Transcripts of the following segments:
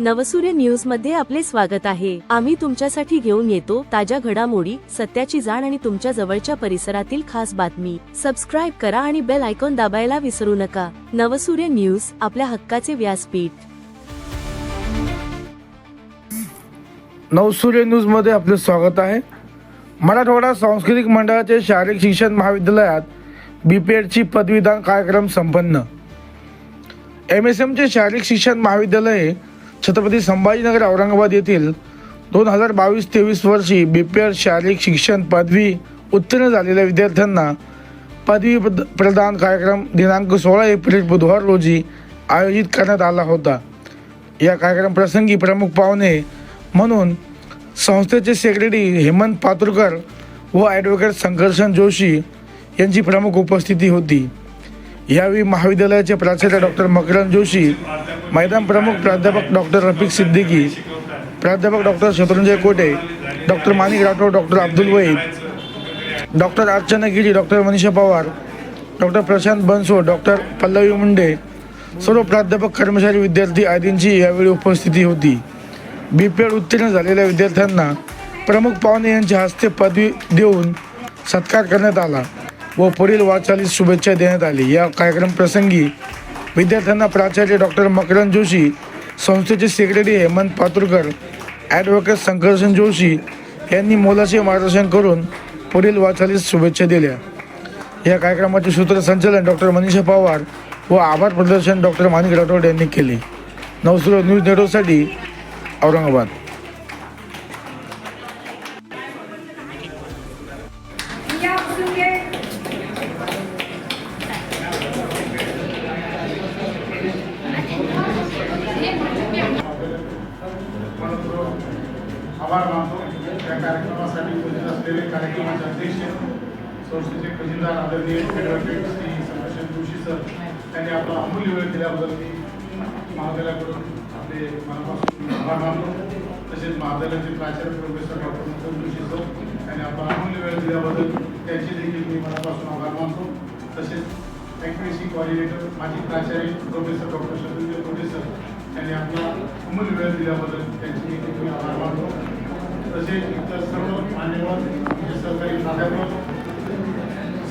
नवसूर्य न्यूजमध्ये आपले स्वागत आहे. आम्ही तुमच्यासाठी घेऊन येतो ताज्या घडामोडी सत्याची जाण आणि तुमच्या जवळच्या परिसरातील खास बातमी. सबस्क्राईब करा आणि बेल आयकॉन दाबायला विसरू नका. नवसूर्य न्यूज आपल्या हक्काचे व्यासपीठ. नवसूर्य न्यूजमध्ये आपले स्वागत आहे. मराठवाडा सांस्कृतिक मंडळाचे शारीरिक शिक्षण महाविद्यालयात बी ची पदवीदान कार्यक्रम संपन्न. एम एस एमचे शारीरिक शिक्षण महाविद्यालय छत्रपती संभाजीनगर औरंगाबाद येथील दोन हजार बावीस तेवीस वर्षी बी पी एड शारीरिक शिक्षण पदवी उत्तीर्ण झालेल्या विद्यार्थ्यांना पदवी प्रद- प्रदान कार्यक्रम दिनांक सोळा एप्रिल बुधवार रोजी आयोजित करण्यात आला होता. या कार्यक्रम प्रसंगी प्रमुख पाहुणे म्हणून संस्थेचे सेक्रेटरी हेमंत पातुरकर व ॲडव्होकेट संकर्षण जोशी यांची प्रमुख उपस्थिती होती. यावेळी महाविद्यालयाचे प्राचार्य डॉक्टर मकरन जोशी मैदान प्रमुख प्राध्यापक डॉक्टर रफिक सिद्दीकी प्राध्यापक doctor Shatrunjay Kote doctor Manik Rathod doctor Abdul Wahid doctor Archana Giri doctor Manisha Pawar doctor Prashant Banso doctor Pallavi Munde सर्व प्राध्यापक कर्मचारी विद्यार्थी आदींची यावेळी उपस्थिती होती. बी पी एड उत्तीर्ण झालेल्या विद्यार्थ्यांना प्रमुख पाहुणे यांच्या हस्ते पदवी देऊन सत्कार करण्यात आला. व पुढील वाटचालीस शुभेच्छा देण्यात आली. या कार्यक्रम प्रसंगी विद्यार्थ्यांना प्राचार्य डॉक्टर मकरन जोशी संस्थेचे सेक्रेटरी हेमंत पातुरकर ॲडव्होकेट संकर्षण जोशी यांनी मोलाचे मार्गदर्शन करून पुढील वाटचालीस शुभेच्छा दिल्या. या कार्यक्रमाचे सूत्रसंचालन डॉक्टर मनीषा पवार व आभार प्रदर्शन डॉक्टर माणिक राठोड यांनी केले. नवसुर न्यूज नेटवर्कसाठी औरंगाबाद. आभार मानतो. त्या कार्यक्रमासाठी उपस्थित असलेले कार्यक्रमाचे अध्यक्ष संस्थेचे खजिनदार आदरणीय ॲडव्होकेट श्री संभाषण जोशी सर त्यांनी आपला अमूल्य वेळ दिल्याबद्दल मी महाविद्यालयाकडून आपले मनापासून आभार मानतो. तसेच महाविद्यालयाचे प्राचार्य professor doctor Mukul Joshi sir त्यांनी आपला अमूल्य वेळ दिल्याबद्दल त्यांचे देखील मी मनापासून आभार मानतो. तसेच ॲक्युरेसी कॉर्डिनेटर माजी प्राचार्य professor doctor Shatrunjay professor sir त्यांनी आपला अमूल्य वेळ दिल्याबद्दल त्यांचे देखील मी आभार मानतो. तसेच इतर सर्व मान्यवर सरकारी सहकारी प्राध्यापक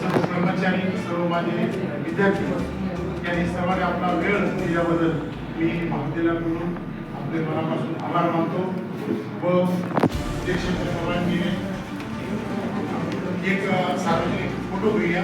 सर्व कर्मचारी सर्व माझे विद्यार्थी यांनी सर्वांनी आपला वेळ दिल्याबद्दल मी महाविद्यालयाकडून आपले मनापासून आभार मानतो व अध्यक्षांच्या सर्वांनी एक सार्वजनिक फोटो घेऊया.